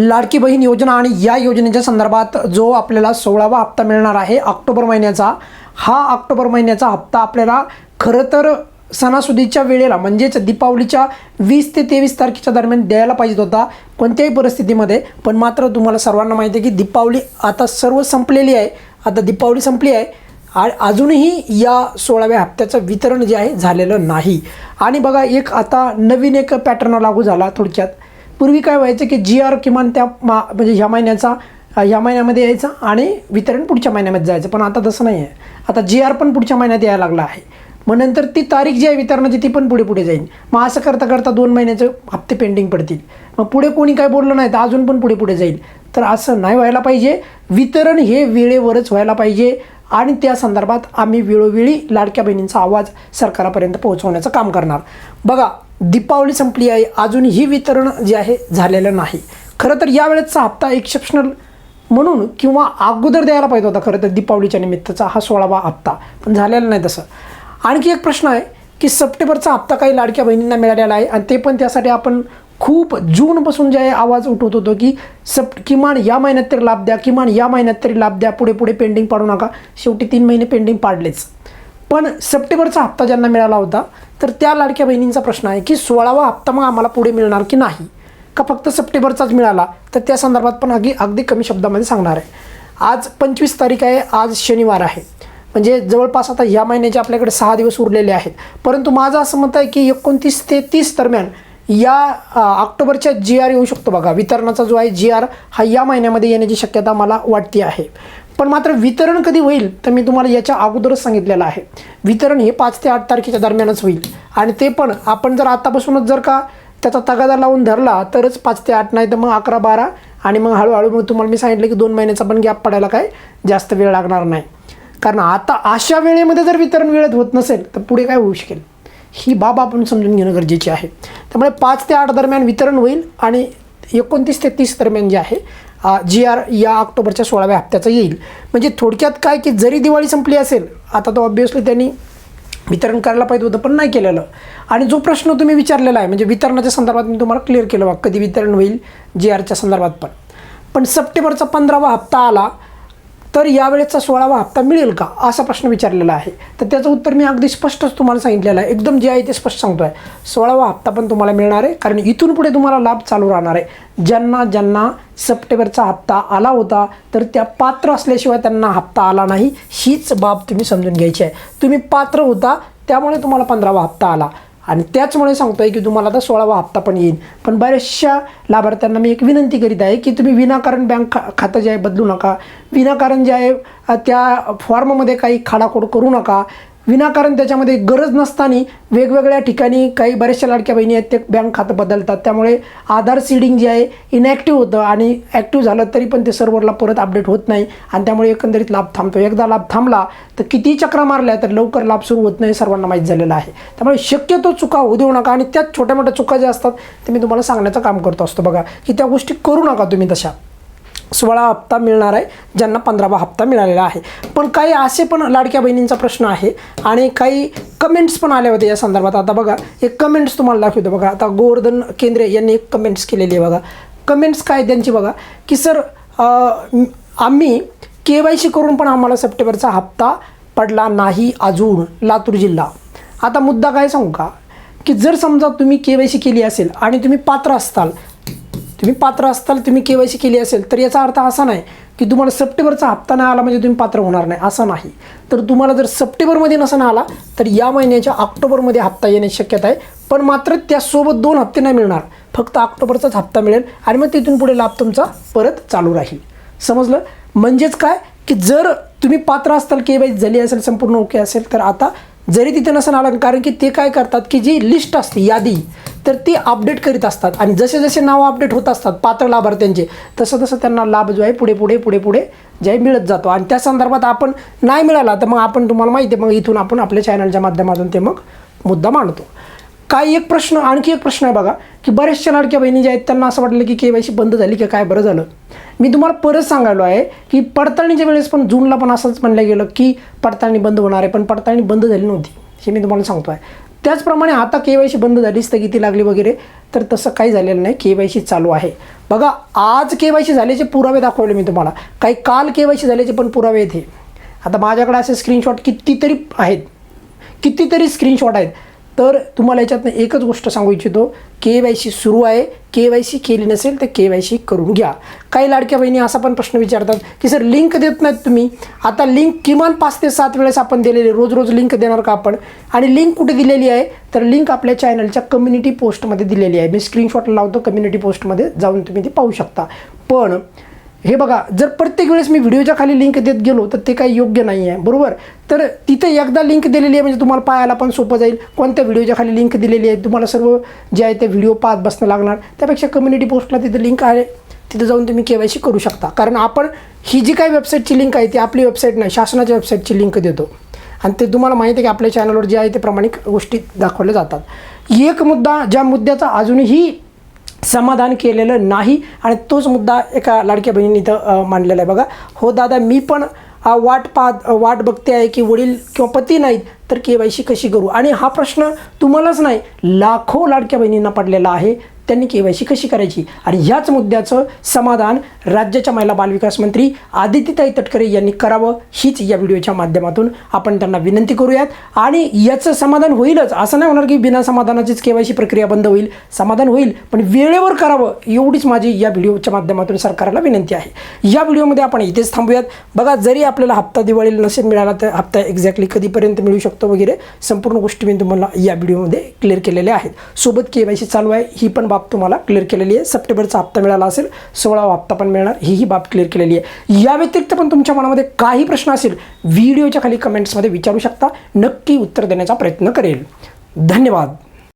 लाडकी बहीण योजना आणि या योजनेच्या संदर्भात जो आपल्याला सोळावा हप्ता मिळणार आहे ऑक्टोबर महिन्याचा हा ऑक्टोबर महिन्याचा हप्ता आपल्याला खरं तर सणासुदीच्या वेळेला म्हणजेच दीपावलीच्या वीस ते तेवीस तारखेच्या दरम्यान द्यायला पाहिजे होता कोणत्याही परिस्थितीमध्ये. पण मात्र तुम्हाला सर्वांना माहिती आहे की दीपावली आता सर्व संपलेली आहे. आता दीपावली संपली आहे. आ अजूनही या सोळाव्या हप्त्याचं वितरण जे आहे झालेलं नाही. आणि बघा एक आता नवीन एक पॅटर्न लागू झाला थोडक्यात. पूर्वी काय व्हायचं की जी आर किमान त्या मा म्हणजे ह्या महिन्याचा ह्या महिन्यामध्ये यायचं आणि वितरण पुढच्या महिन्यामध्ये जायचं. पण आता तसं नाही आहे आता जी आर पण पुढच्या महिन्यात यायला लागला आहे. मग नंतर ती तारीख जी आहे वितरणाची ती पण पुढे पुढे जाईल. मग असं करता करता दोन महिन्याचे हप्ते पेंडिंग पडतील. मग पुढे कोणी काय बोललं नाही तर अजून पण पुढे पुढे जाईल. तर असं नाही व्हायला पाहिजे. वितरण हे वेळेवरच व्हायला पाहिजे. आणि त्या संदर्भात आम्ही वेळोवेळी लाडक्या बहिणींचा आवाज सरकारापर्यंत पोहोचवण्याचं काम करणार. बघा दीपावली संपली आहे. अजूनही वितरण जे आहे झालेलं नाही. खरं तर यावेळेचा हप्ता एक्सेप्शनल म्हणून किंवा अगोदर द्यायला पाहिजे होता खरं तर दीपावलीच्या निमित्ताचा हा सोळावा हप्ता. पण झालेला नाही तसं. आणखी एक प्रश्न आहे की सप्टेंबरचा हप्ता काही लाडक्या बहिणींना मिळालेला आहे आणि ते पण त्यासाठी आपण खूप जूनपासून जे आहे आवाज उठवत होतो की सप किमान या महिन्यात तरी लाभ द्या किमान या महिन्यात तरी लाभ द्या पुढे पुढे पेंडिंग पाडू नका. शेवटी तीन महिने पेंडिंग पाडलेच. पण सप्टेंबरचा हप्ता ज्यांना मिळाला होता तर त्या लाडक्या बहिणींचा प्रश्न आहे की सोळावा हप्ता मग आम्हाला पुढे मिळणार की नाही? का फक्त सप्टेंबरचाच मिळाला? तर त्या संदर्भात पण अगदी अगदी कमी शब्दामध्ये सांगणार आहे. आज पंचवीस तारीख आहे आज शनिवार आहे. म्हणजे जवळपास आता या महिन्याचे आपल्याकडे सहा दिवस उरलेले आहेत. परंतु माझं असं मत आहे की एकोणतीस ते तीस दरम्यान या ऑक्टोबरच्या जी आर येऊ शकतो बघा. वितरणाचा जो आहे जी आर हा या महिन्यामध्ये येण्याची शक्यता मला वाटते आहे. पण मात्र वितरण कधी होईल तर मी तुम्हाला याच्या अगोदरच सांगितलेलं आहे. वितरण हे पाच ते आठ तारखेच्या दरम्यानच होईल. आणि ते पण आपण जर आतापासूनच जर का त्याचा तगादा लावून धरला तरच पाच ते आठ नाही तर मग अकरा बारा आणि मग हळूहळू मग तुम्हाला मी सांगितलं की दोन महिन्याचा पण गॅप पडायला काय जास्त वेळ लागणार नाही. कारण आता अशा वेळेमध्ये जर वितरण वेळेत होत नसेल तर पुढे काय होऊ शकेल? ही बाब आपण समजून घेणं गरजेचे आहे. त्यामुळे पाच ते आठ दरम्यान वितरण होईल आणि एकोणतीस ते तीस दरम्यान जे आहे जी आर या ऑक्टोबरच्या सोळाव्या हप्त्याचं येईल. म्हणजे थोडक्यात काय की जरी दिवाळी संपली असेल आता तो ऑब्वियसली त्यांनी वितरण करायला पाहिजे होतं पण नाही केलेलं. आणि जो प्रश्न तुम्ही विचारलेला आहे म्हणजे वितरणाच्या संदर्भात मी तुम्हाला क्लिअर केलं बा कधी वितरण होईल जी आरच्या संदर्भात पण. पण सप्टेंबरचा पंधरावा हप्ता आला तर यावेळेचा सोळावा हप्ता मिळेल का? असा प्रश्न विचारलेला आहे. तर त्याचं उत्तर मी अगदी स्पष्टच तुम्हाला सांगितलेलं आहे. एकदम जे आहे ते स्पष्ट सांगतो आहे सोळावा हप्ता पण तुम्हाला मिळणार आहे. कारण इथून पुढे तुम्हाला लाभ चालू राहणार आहे. ज्यांना ज्यांना सप्टेंबरचा हप्ता आला होता तर त्या पात्र असल्याशिवाय त्यांना हप्ता आला नाही. हीच बाब तुम्ही समजून घ्यायची आहे. तुम्ही पात्र होता त्यामुळे तुम्हाला पंधरावा हप्ता आला. आणि त्याचमुळे सांगतो आहे की तुम्हाला आता सोळावा हप्ता पण येईल. पण बऱ्याचशा लाभार्थ्यांना मी एक विनंती करीत आहे की तुम्ही विनाकारण बँक खा खातं जे आहे बदलू नका. विनाकारण जे आहे त्या फॉर्ममध्ये काही खाडाखोड करू नका. विनाकारण त्याच्यामध्ये गरज नसताना वेगवेगळ्या ठिकाणी काही बऱ्याचशा लाडक्या बहिणी आहेत ते बँक खातं बदलतात. त्यामुळे आधार सीडिंग जे आहे इनॅक्टिव्ह होतं आणि ॲक्टिव्ह झालं तरी पण ते सर्व्हरला परत अपडेट होत नाही आणि त्यामुळे एकंदरीत लाभ थांबतो एकदा लाभ थांबला तर किती चक्रा मारल्या तर लवकर लाभ सुरू होत नाही सर्वांना माहीत झालेलं आहे. त्यामुळे शक्यतो चुका होऊ देऊ नका आणि त्यात छोट्या मोठ्या चुका ज्या असतात ते मी तुम्हाला सांगण्याचं काम करतो असतो. बघा की त्या गोष्टी करू नका तुम्ही तशा. सोळा हप्ता मिळणार आहे ज्यांना पंधरावा हप्ता मिळालेला आहे. पण काही असे पण लाडक्या बहिणींचा प्रश्न आहे आणि काही कमेंट्स पण आले होते या संदर्भात. आता बघा एक कमेंट्स तुम्हाला दाखवतो बघा. आता गोवर्धन केंद्रे यांनी एक कमेंट्स केलेली आहे बघा. कमेंट्स काय त्यांची बघा? की सर आम्ही के वाय सी करून पण आम्हाला सप्टेंबरचा हप्ता पडला नाही अजून लातूर जिल्हा. आता मुद्दा काय सांगू का? की जर समजा तुम्ही के वाय सी केली असेल आणि तुम्ही पात्र असताल तुम्ही पात्र असताल तुम्ही के वाय सी केली असेल तर याचा अर्थ असा नाही की तुम्हाला सप्टेंबरचा हप्ता नाही आला म्हणजे तुम्ही पात्र होणार नाही असं नाही. तर तुम्हाला जर सप्टेंबरमध्ये नसा आला तर या महिन्याच्या ऑक्टोबरमध्ये हप्ता येण्याची शक्यता आहे. पण मात्र त्यासोबत दोन हप्ते नाही मिळणार. फक्त ऑक्टोबरचाच हप्ता मिळेल आणि मग तिथून पुढे लाभ तुमचा परत चालू राहील. समजलं? म्हणजेच काय? की जर तुम्ही पात्र असताल के वाय झाली असेल संपूर्ण ओके असेल तर आता जरी तिथे नसेल आलं कारण की ते काय करतात की जी लिस्ट असते यादी तर ती अपडेट करीत असतात. आणि जसे जसे नावं अपडेट होत असतात पात्र लाभार्थ्यांचे तसं तसं त्यांना लाभ जो आहे पुढे पुढे पुढे पुढे जे मिळत जातो. आणि त्या संदर्भात आपण नाही मिळाला तर मग आपण तुम्हाला माहिती आहे मग इथून आपण आपल्या चॅनलच्या माध्यमातून ते मग मुद्दा मांडतो. काही एक प्रश्न आणखी एक प्रश्न आहे बघा की बऱ्याचशा लाडक्या बहिणी ज्या आहेत त्यांना असं वाटलं की के वाय सी बंद झाली की काय बरं झालं? मी तुम्हाला परत सांगायलो आहे की पडताळणीच्या वेळेस पण जूनला पण असंच म्हणलं गेलं की पडताळणी बंद होणार आहे पण पडताळणी बंद झाली नव्हती हे मी तुम्हाला सांगतो आहे त्याचप्रमाणे आता के वाय सी बंद झाली स्थगिती लागली वगैरे तर तसं काही झालेलं नाही के वाय सी चालू आहे. बघा आज के वाय सी झाल्याचे पुरावे दाखवले मी तुम्हाला काही काल के वाय सी झाल्याचे पण पुरावे आहेत हे. आता माझ्याकडे असे स्क्रीनशॉट कितीतरी आहेत कितीतरी स्क्रीनशॉट आहेत. तर तुम्हाला याच्यातनं एकच गोष्ट सांगू इच्छितो के वाय सी सुरू आहे. के वाय सी केली नसेल तर के वाय सी करून घ्या. काही लाडक्या बहिणी असा पण प्रश्न विचारतात की सर लिंक देत नाहीत तुम्ही. आता लिंक किमान पाच ते सात वेळेस आपण दिलेली रोज रोज लिंक देणार का आपण? आणि लिंक कुठे दिलेली आहे? तर लिंक आपल्या चॅनलच्या कम्युनिटी पोस्टमध्ये दिलेली आहे. मी स्क्रीनशॉट लावतो कम्युनिटी पोस्टमध्ये जाऊन तुम्ही ती पाहू शकता. पण हे बघा जर प्रत्येक वेळेस मी व्हिडिओच्या खाली लिंक देत गेलो तर ते काही योग्य नाही आहे बरोबर? तर तिथे एकदा लिंक दिलेली आहे म्हणजे तुम्हाला पाहायला पण सोपं जाईल. कोणत्या व्हिडिओच्या खाली लिंक दिलेली आहे तुम्हाला सर्व जे आहे ते व्हिडिओ पाहत बसणं लागणार. त्यापेक्षा कम्युनिटी पोस्टला तिथे लिंक आहे. तिथे जाऊन तुम्ही के वाय सी करू शकता. कारण आपण ही जी काही वेबसाईटची लिंक आहे ती आपली वेबसाईट नाही शासनाच्या वेबसाईटची लिंक देतो. आणि ते तुम्हाला माहिती आहे की आपल्या चॅनलवर जे आहे ते प्रामाणिक गोष्टी दाखवल्या जातात. एक मुद्दा ज्या मुद्द्याचा अजूनही समाधान केलेलं नाही. आणि तोच मुद्दा एका लाडक्या बहिणीने इथं मांडलेला आहे. बघा हो दादा मी पण वाट पाहत वाट बघते आहे की वडील किंवा पती नाहीत तर के वाय सी कशी करू? आणि हा प्रश्न तुम्हालाच नाही लाखो लाडक्या बहिणींना पडलेला आहे. त्यांनी के वाय सी कशी करायची? आणि ह्याच मुद्द्याचं समाधान राज्याच्या महिला बालविकास मंत्री आदित्यताई तटकरे यांनी करावं हीच या व्हिडिओच्या माध्यमातून आपण त्यांना विनंती करूयात. आणि याचं समाधान होईलच. असं नाही होणार की बिना समाधानाचीच के वाय सी प्रक्रिया बंद होईल. समाधान होईल पण वेळेवर करावं एवढीच माझी या व्हिडिओच्या माध्यमातून सरकारला विनंती आहे. या व्हिडिओमध्ये आपण इथेच थांबूयात. बघा जरी आपल्याला हप्ता दिवाळीला नसेल मिळाला तर हप्ता एक्झॅक्टली कधीपर्यंत मिळू शकतो वगैरे संपूर्ण गोष्टी मी तुम्हाला या व्हिडिओमध्ये क्लिअर केलेल्या आहेत. सोबत के वाय सी चालू आहे ही पण बाब तुम्हाला क्लिअर केलेली आहे. सप्टेंबरचा हप्ता मिळाला असेल सोळावा हप्ता पण मिळणार. ही ही बाब क्लिअर केलेली आहे. या व्यतिरिक्त पण तुमच्या मनामध्ये काही प्रश्न असेल व्हिडिओच्या खाली कमेंट्समध्ये विचारू शकता. नक्की उत्तर देण्याचा प्रयत्न करेल. धन्यवाद.